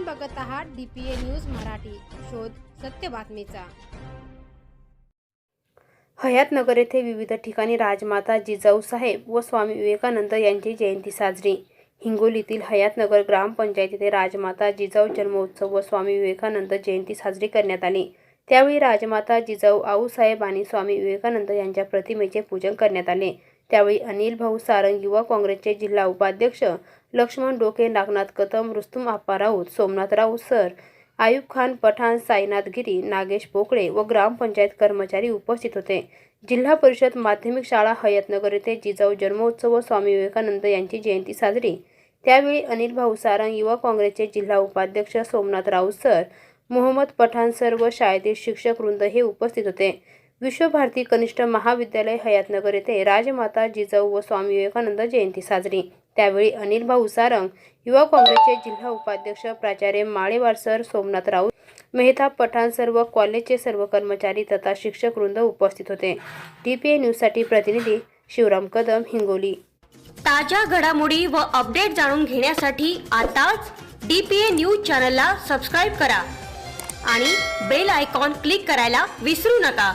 आपण बघत आहात डीपीए न्यूज मराठी. शोध सत्य बातमीचा. हयातनगर येथे विविध ठिकाणी राजमाता जिजाऊ साहेब व स्वामी विवेकानंद यांची जयंती साजरी. हिंगोलीतील हयातनगर ग्रामपंचायत येथे राजमाता जिजाऊ जन्मोत्सव व स्वामी विवेकानंद जयंती साजरी करण्यात आली. त्यावेळी राजमाता जिजाऊ आऊसाहेब आणि स्वामी विवेकानंद यांच्या प्रतिमेचे पूजन करण्यात आले. त्यावेळी अनिल भाऊ सारंग युवा काँग्रेसचे जिल्हा उपाध्यक्ष लक्ष्मण डोके नागनाथ कदम रुस्तुम आप्पा राऊत सोमनाथ राऊत सर आयुब खान पठाण साईनाथ गिरी नागेश पोकळे व ग्रामपंचायत कर्मचारी उपस्थित होते. जिल्हा परिषद माध्यमिक शाळा हयतनगर येथे जिजाऊ जन्मोत्सव व स्वामी विवेकानंद यांची जयंती साजरी. त्यावेळी अनिल भाऊ सारंग युवा काँग्रेसचे जिल्हा उपाध्यक्ष सोमनाथ राऊत सर मोहम्मद पठाण सर व शाळेतील शिक्षक वृंद हे उपस्थित होते. विश्वभारती कनिष्ठ महाविद्यालय हयातनगर येथे राजमाता जिजाऊ व स्वामी विवेकानंद जयंती साजरी. त्यावेळी अनिल भाऊ सारंग युवा काँग्रेसचे जिल्हा उपाध्यक्ष प्राचार्य माळेवार सर सोमनाथ राऊत मेहताब पठाण सर व कॉलेजचे सर्व कर्मचारी तथा शिक्षक वृंद उपस्थित होते. डी पी ए न्यूजसाठी प्रतिनिधी शिवराम कदम हिंगोली. ताज्या घडामोडी व अपडेट जाणून घेण्यासाठी आताच डी पी ए न्यूज चॅनलला सबस्क्राईब करा आणि बेल आयकॉन क्लिक करायला विसरू नका.